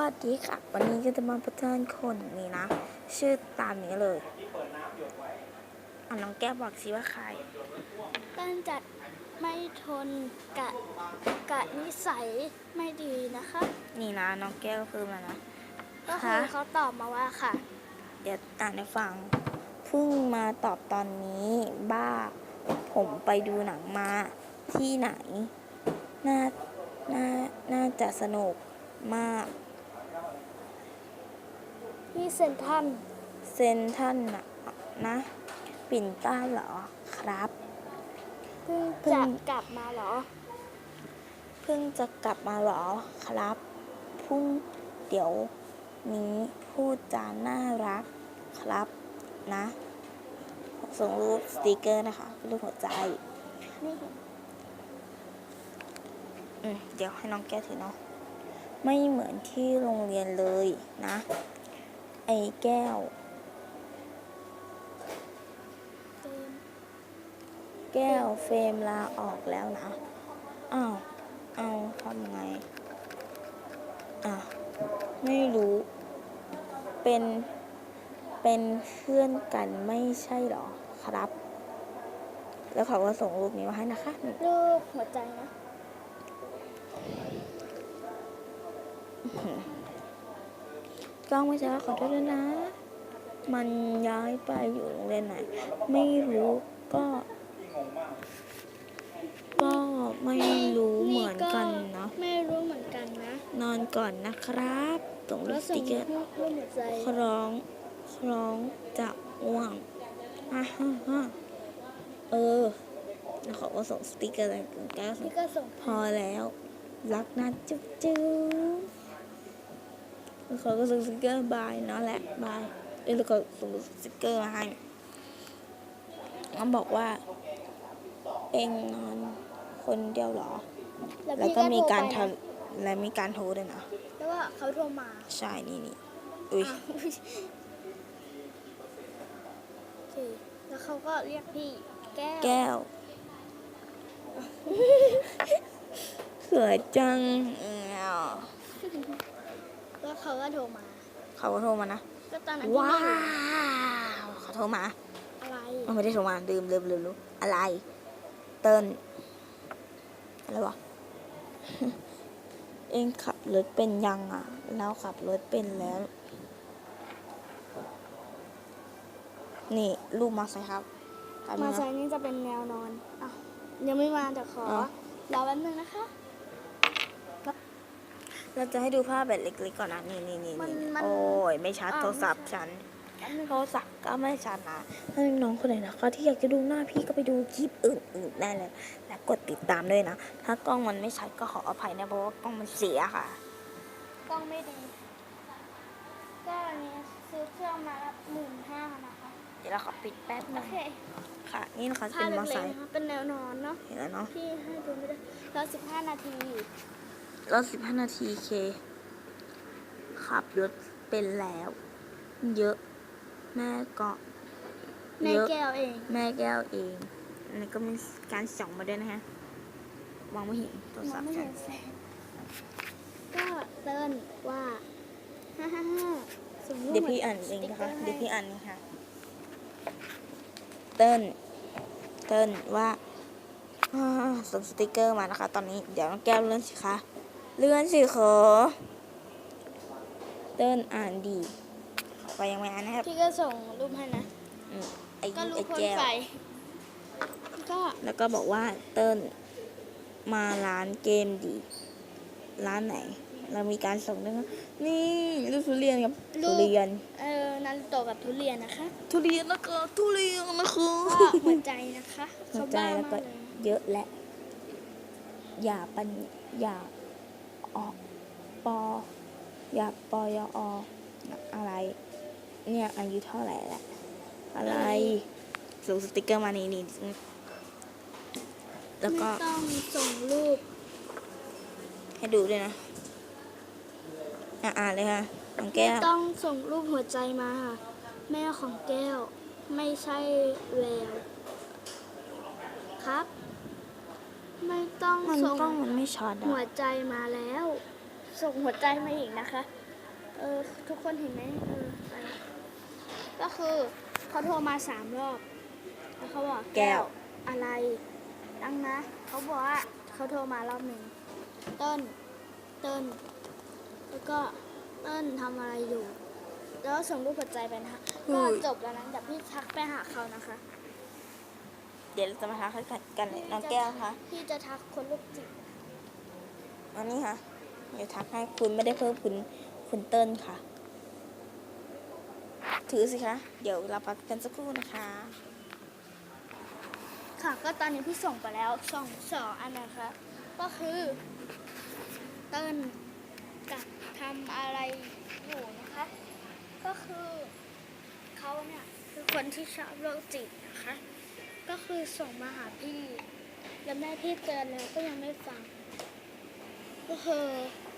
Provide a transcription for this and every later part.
วัสดีค่ะ วันนี้ก็จะมาประจานคนนี่นะ ชื่อตามนี้เลยอะน้องแก้วบอกสิว่าใครตั้งจัดไม่ทนกะกะนิสัยไม่ดีนะคะ นี่นะน้องแก้วก็คือมานะก็คือเขาตอบมาว่าค่ะ เดี๋ยวอ่านให้ฟังเพิ่งมาตอบตอนนี้บ้า ผมไปดูหนังมาที่ไหน น่าน่าน่าจะสนุกมาก พี่เซนทรันเซนท่านนะนะปิ่นเกล้าเหรอครับเพิ่งเพิ่จะงกลับมาเหรอ เพิ่งจะกลับมาเหรอครับพรุ่งเดี๋ยวนี้พูดจาน่ารักครับนะส่งรูปสติกเกอร์นะคะรูปหัวใจนี่อืมเดี๋ยวให้น้องแก้วถือเนาะไม่เหมือนที่โรงเรียนเลยนะ ไอแก้ว แก้วเฟรมลาออกแล้วนะ อ้าว เอาทำไง อะ ไม่รู้ เป็น เป็นเพื่อนกันไม่ใช่หรอครับ แล้วเขาก็ส่งรูปนี้มาให้นะคะรูปหัวใจนะ ล้องไม่ใช่ว่าขอโทษด้วยนะ มันย้ายไปอยู่โรงเรียนไหน ไม่รู้ก็ ก็ไม่รู้เหมือนกันเนาะไม่รู้เหมือนกันนะ นอนก่อนนะครับส่งรูแล้ปวสส่ติงกเกอร์รูปรูปหัวใจคร้องคร้องจะอ้วงอะฮะฮะเออแล้วเขาก็ส่งสติกเกอร์อะไรกันก็ส่งพี่ก็ส่งพอแล้ว รักนะจุ๊บจุ๊บ แล้วเขาก็ส่งสติกเกอร์บายเนาะแหละบายเอ้ยแล้วก็ส่งสติกเกอร์มาให้เขาบอกว่า เองนอนคนเดียวเหรอ แล้วพี่ก็มีการโททไปนะำและมีการโทรด้วยนะแล้วว่าเขาโทรมา ใช่นี่นี่อุ้ยอ้าวโอเคแล้วเขาก็เรียกพี่แก้ว แก้วเขินจังเอ้าแล้ว เขาก็โทรมา เขาก็โทรมานะ ก็ตอนนั้นที่ว้าไม่รู้วเขาโทรมา อะไรมันไม่ได้โทรมาลืมลืมลืมรู้อะไร เติ้ลอะไรวะเองขับรถเป็นยังอะแล้วขับรถเป็นแล้ว นี่รูปมาใส่ครับแป๊บนึมางนะไซค์นี่จะเป็นแนวนอนอะยังไม่มาแต่ขออะรอแป๊บนึงนะคะ เราจะให้ดูภาพแบบเล็กๆก่อนนะนี่นี่นี่มันนี่มันโอ้ยไม่ชัดอะโทรศัพท์ไม่ชัฉัดนแป๊บนึงโทรศัพท์ก็ไม่ชัดนะถ้าน้องคนไหนนะคะที่อยากจะดูหน้าพี่ก็ไปดูคลิปอื่นๆได้เลย และกดติดตามด้วยนะ ถ้ากล้องมันไม่ชัดก็ขออภัยนะเพราะว่ากล้องมันเสียค่ะ กล้องไม่ดี ก็อันนี้ซื้อเครื่องมาละหมื่นห้านะคะ เดี๋ยวเราขอปิดแป๊บนึโองเคค่ะ นี่นะคะภาเป็พนมอเล็ไซกๆค์นะคะเป็นแนวนอนเนาะ เห็นแล้วเนาะพี่ให้ดูไม่ได้รอสิบห้านาที รถสิบห้านาทีเค ขับรถเป็นแล้ว เยอะ แม่ก็แม่เยอะแก้วเอง แม่แก้วเองอันนี้ก็มีการส่องมาด้วยนะฮะมองไม่เห็นโทรมอศังพท์ไม่ฉัเห็นนแสงก็เติ้นว่าห้าห้าห้าส่งรูปเดี๋ยวพี่อ่านเองนะคะเดี๋ยวพี่อ่านนี่ค่ะ เติ้ลเติ้ลว่าอ่าส่งสติกเกอร์มานะคะ ตอนนี้เดี๋ยวน้องแก้วเลื่อนสิคะ เลื่อนสิขอ เติ้ลอ่านดีไปยังไม่อ่านนะครับพี่ก็ส่งรูปให้นะอืมไอ้ก็รูไอ้ปพ่นแก้วไฟก็แล้วก็บอกว่าเติ้ลมาร้านเกมดี ร้านไหน เรามีการส่งด้วยนะนี่ลูกทุเรียนกับทุเรียน เออนารูโตะกับทุเรียนนะคะทุเรียนนะคะทุเรียนนะคะ ก็หัวใจนะคะหัวเขาใจบ้าแล้วก็มากเลย เยอะและ อย่าปัญอย่า ออกปออย่าปอยออะไร เนี่ยอายุเท่าไหร่แหละอะไรส่งสติกเกอร์มานี่นี่แล้วก็ไม่ต้องส่งรูป ให้ดูด้วยนะ อะอ่านเลยค่ะน้องแก้ไม่วต้องส่งรูปหัวใจมาค่ะ แม่ของแก้วไม่ใช่แววครับ ไม่ต้องมันส่งกล้องมันไม่ชัดหัวอะใจมาแล้ว ส่งหัวใจมาอีกนะคะ เออทุกคนเห็นไหมเออไปก็คือเขาโทรมาสามรอบแล้วเขาบอกแก้วอะไรดังนะเขาบอกว่าเขาโทรมารอบหนึ่งเต้นเต้นแล้วก็เต้นทำอะไรอยู่ แล้วส่งรูปหัวใจไปนะคะก็จบแล้วนะเดี๋ยวพี่ทักไปหาเขานะคะ เดี๋ยวเราจะมาทักกันกันน้องแก้วคะพี่จะทักคนลูกจิตอันนี้ค่ะ เดี๋ยวทักให้คุณไม่ได้เพิ่มคุณคุณเติ้ลค่ะ ถือสิคะ เดี๋ยวเราพักกันสักครู่นะคะ ค่ะ ก็ตอนนี้พี่ส่งไปแล้วสองสองอันนะคะ ก็คือ เต้นกับทำอะไรอยู่นะคะ ก็คือเขาเนี่ยคือคนที่ชอบโรคจิตนะคะก็ คือส่งมาหาพี่ แล้วแม่พี่เตือนแล้วก็ยังไม่ฟัง ก็คือ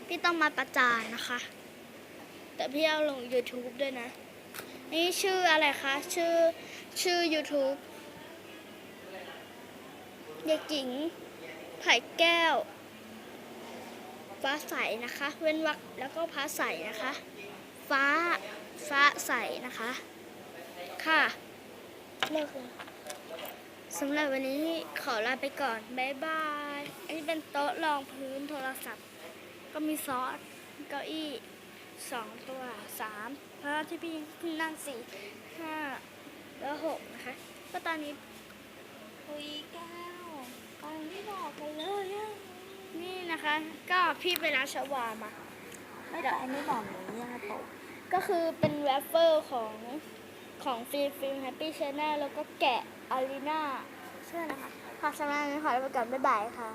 พี่ต้องมาประจานนะคะ แต่พี่เอาลง YouTube ด้วยนะ นี่ชื่ออะไรคะ ชื่อชื่อ YouTube เด็กหญิงไผ่แก้วฟ้าใสนะคะ เว้นวรรคแล้วก็ฟ้าใสนะคะ ฟ้าฟ้าใสนะคะ ค่ะเลิกเลย สำหรับวันนี้ขอลาไปก่อน บ๊ายบาย อันนี้เป็นโต๊ะรองพื้นโทรศัพท์ ก็มีซอส เก้าอี้สองตัวสามเพราะที่พี่นั่งสี่ห้าแล้วหกนะคะ ก็ตอนนี้คุยแก้วตอนที่บอกกันเลยอะนี่นะคะ ก็พี่ไปร้านชวามาไม่ได้ไม่บอกหนูเนี่ยตกก็คือเป็นแรปเปอร์ของ ของฟิล์มฟิล์มแฮปปี้ชแนลแล้วก็แกะอารีนาเชื่อนะคะขอสำหรับวันนี้ขอลาไปก่อนบ๊ายบายค่ะ